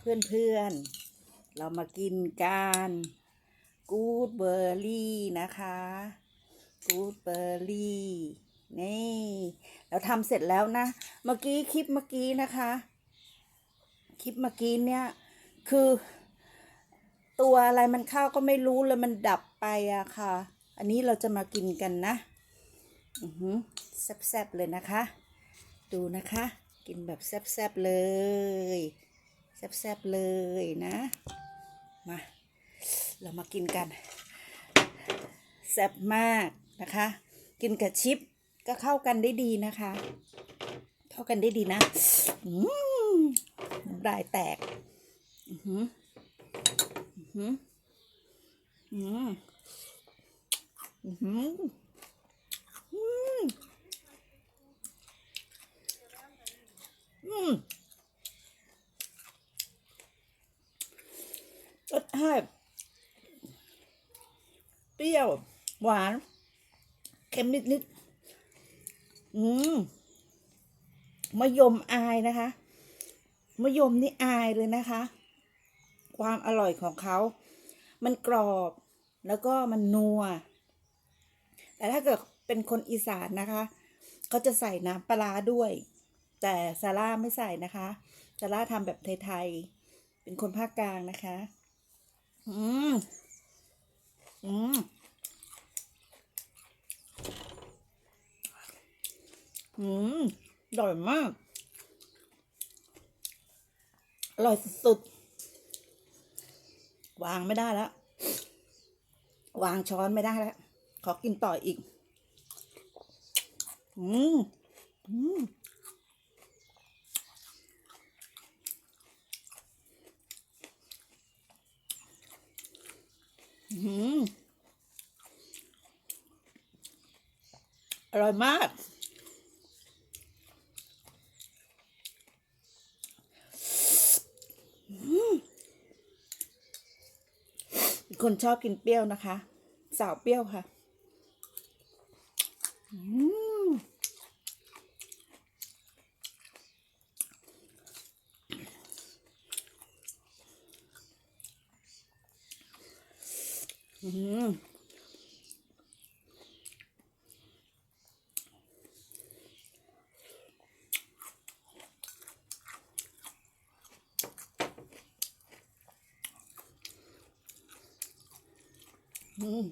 เพื่อนๆ เรามากินกันกูดเบอร์รี่นะคะกูดเบอร์รี่นี่ เราทำเสร็จแล้วนะ เมื่อกี้คลิปเมื่อกี้นะคะ คลิปเมื่อกี้เนี่ยคือ ตัวอะไรมันเข้าก็ไม่รู้เลยมันดับไปอะค่ะ อันนี้เราจะมากินกันนะ อือหือแซ่บๆเลยนะคะ ดูนะคะ กินแบบแซ่บๆเลย แซ่บๆเลยนะ มา เรามากินกัน แซ่บมากนะคะ กินกับชิปก็เข้ากันได้ดีนะคะ เข้ากันได้ดีนะอืมน้ำลายแตก อือหืออือหืออืมอือหืออืมอืม รสชาติเปรี้ยว หวาน เค็มนิดๆอืมมะยมอายนะคะมะยมนี่อายเลยนะคะ ความอร่อยของเขา มันกรอบแล้วก็มันนัว แต่ถ้าเกิดเป็นคนอีสานนะคะ เขาจะใส่น้ำปลาร้าด้วย แต่ซาร่าไม่ใส่นะคะซาร่าทำแบบไทยๆ เป็นคนภาคกลางนะคะ อืม อืม อืมอร่อยมาก อร่อยสุดๆ วางไม่ได้แล้ว วางช้อนไม่ได้แล้ว ขอกินต่ออีก อืม อืม อืม อ ร่อยมาก คนชอบกินเปรี้ยวนะคะ สาวเปรี้ยวค่ะอืม อืม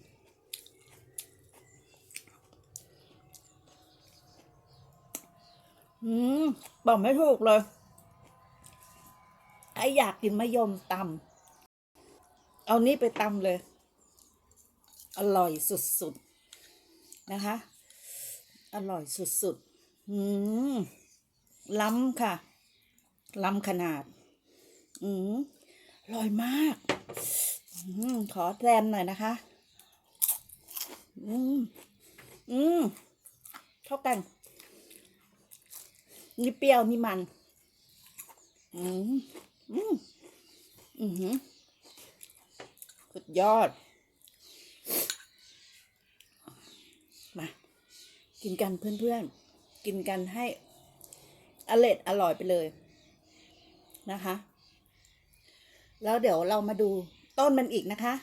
อืมบอกไม่ถูกเลย ไออยากกินมะยมตำเอานี่ไปตำเลย อร่อยสุดๆ นะคะ อร่อยสุดๆ อืม ล้ำค่ะ ล้ำขนาด อืมอร่อยมาก อืม ขอแซมหน่อยนะคะ อืมอืมเท่ากันนี่เปรี้ยวนี่มัน อืมอืมอือหือสุดยอด มา กินกันเพื่อนๆ กินกันให้อร่อยอร่อยไปเลยนะคะ แล้วเดี๋ยวเรามาดูต้นมันอีกนะคะ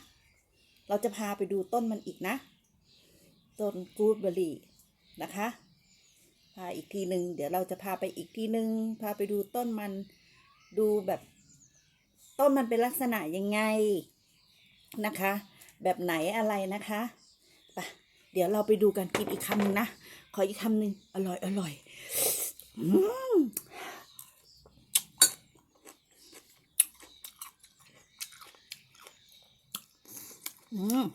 เราจะพาไปดูต้นมันอีกนะ ต้นกูดเบอร์รี่นะคะ พาอีกทีหนึ่งเดี๋ยวเราจะพาไปอีกทีหนึ่งพาไปดูต้นมันดูแบบ ต้นมันเป็นลักษณะยังไงนะคะ แบบไหนอะไรนะคะไปเดี๋ยวเราไปดูกันกินอีกคำนึงนะ ขออีกคำหนึ่งอร่อยอร่อยอืมอืม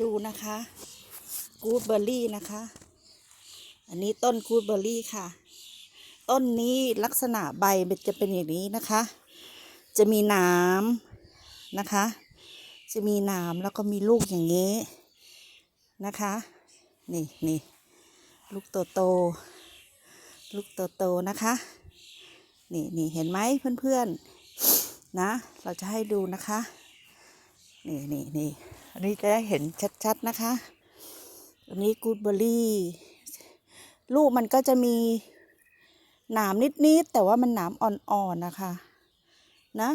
ดูนะคะ กูดเบอร์รี่นะคะ อันนี้ต้นกูดเบอร์รี่ค่ะ ต้นนี้ลักษณะใบมันจะเป็นอย่างนี้นะคะ จะมีนามนะคะ จะมีนามแล้วก็มีลูกอย่างนี้นะคะ นี่นี่ลูกโตโต ลูกโตโตนะคะ นี่นี่เห็นไหมเพื่อนๆ นะ เราจะให้ดูนะคะ นี่นี่นี่อันนี้จะได้เห็นชัดๆนะคะ อันนี้กูดเบอร์รี่ลูกมันก็จะมีหนามนิดๆแต่ว่ามันหนามอ่อนๆนะคะนะ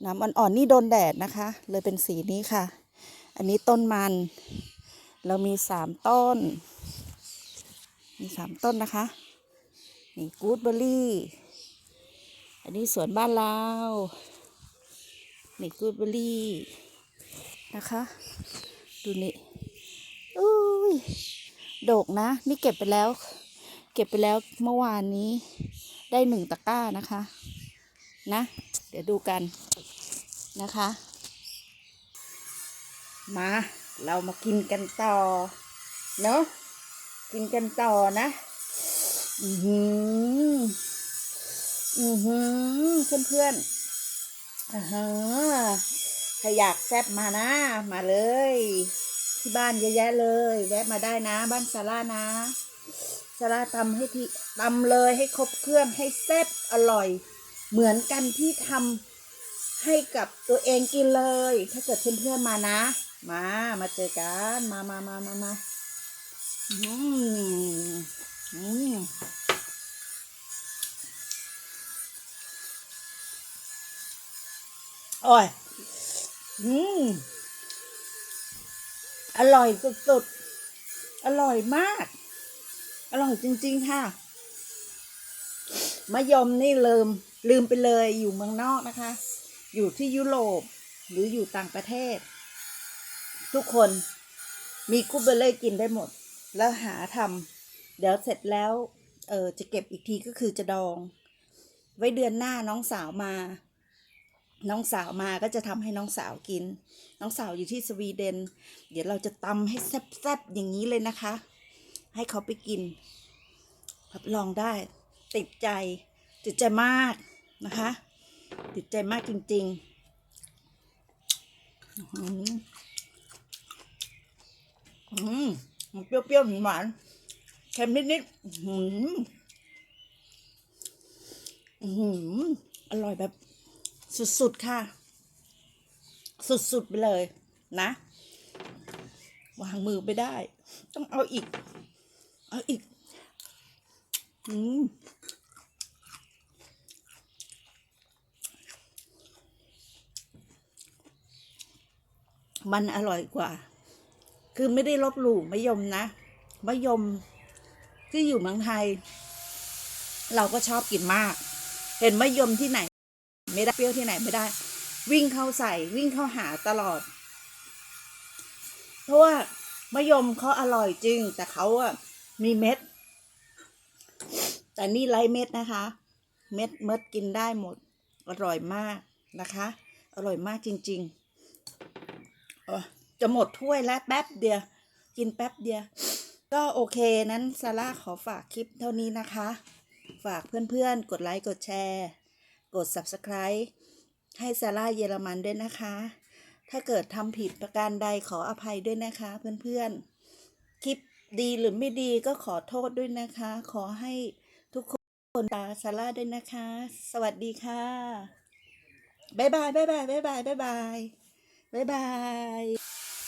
หนามอ่อนๆนี่โดนแดดนะคะ เลยเป็นสีนี้ค่ะ อันนี้ต้นมัน เรามีสามต้น มีสามต้นนะคะ นี่กูดเบอร์รี่ อันนี้สวนบ้านเรานี่กูดเบอร์รี่นะคะ ดูนี่อุ้ยโดกนะ นี่เก็บไปแล้ว เก็บไปแล้วเมื่อวานนี้ ได้หนึ่งตะกร้านะคะ นะ เดี๋ยวดูกันนะคะ มา เรามากินกันต่อ เนาะกินกันต่อนะ อือ อือหือเพื่อนเพื่อนอ่าฮะถ้าอยากแซบมานะ มาเลย ที่บ้านเยอะแยะเลย แวะมาได้นะ บ้านซาร่านะซาร่าตำให้ที่ตำเลยให้ครบเครื่องให้แซบอร่อย เหมือนกันที่ทำให้กับตัวเองกินเลย ถ้าเกิดเพื่อนๆมานะ มา มาเจอกัน มามามามามาอืมอืม โอ้ยอืมอร่อยสุดๆ อร่อยมาก อร่อยจริง ๆ ค่ะ มะยมนี่ลืม ลืมไปเลยอยู่เมืองนอกนะคะ อยู่ที่ยุโรปหรืออยู่ต่างประเทศ ทุกคนมีกุบเบเล่กินได้หมด แล้วหาทำเดี๋ยวเสร็จแล้ว เออจะเก็บอีกทีก็คือจะดอง ไว้เดือนหน้าน้องสาวมา น้องสาวมาก็จะทำให้น้องสาวกิน น้องสาวอยู่ที่สวีเดน เดี๋ยวเราจะตำให้แซ่บๆอย่างนี้เลยนะคะ ให้เขาไปกินรับรองได้ ติดใจ ติดใจมากนะคะ ติดใจมากจริงๆอื้อหืออืมเปรี้ยวๆหวานๆเค็มนิดๆอื้อหืออื้อหืออร่อยแบบ สุดๆค่ะ สุดๆไปเลยนะ วางมือไปได้ ต้องเอาอีก เอาอีก อืมมันอร่อยกว่า คือไม่ได้ลบหลู่มะยมนะมะยมที่อยู่เมืองไทย เราก็ชอบกินมาก เห็นมะยมที่ไหน ไม่ได้เปรี้ยวที่ไหนไม่ได้ วิ่งเข้าใส่วิ่งเข้าหาตลอด เพราะว่ามะยมเขาอร่อยจริง แต่เขาอะมีเม็ด แต่นี่ไร้เม็ดนะคะ เม็ดเม็ดกินได้หมด อร่อยมากนะคะ อร่อยมากจริงๆเออจะหมดถ้วยแล้วแป๊บเดียว กินแป๊บเดียว ก็โอเคนั้นซาร่าขอฝากคลิปเท่านี้นะคะ ฝากเพื่อนๆ กดไลค์ กดแชร์ กด subscribe ให้ซาร่าเยอรมันด้วยนะคะ ถ้าเกิดทำผิดประการใดขออภัยด้วยนะคะเพื่อนๆ คลิปดีหรือไม่ดีก็ขอโทษด้วยนะคะ ขอให้ทุกคนตาซาร่าด้วยนะคะ สวัสดีค่ะบ๊ายบายบ๊ายบายบ๊ายบายบ๊ายบายบ๊ายบาย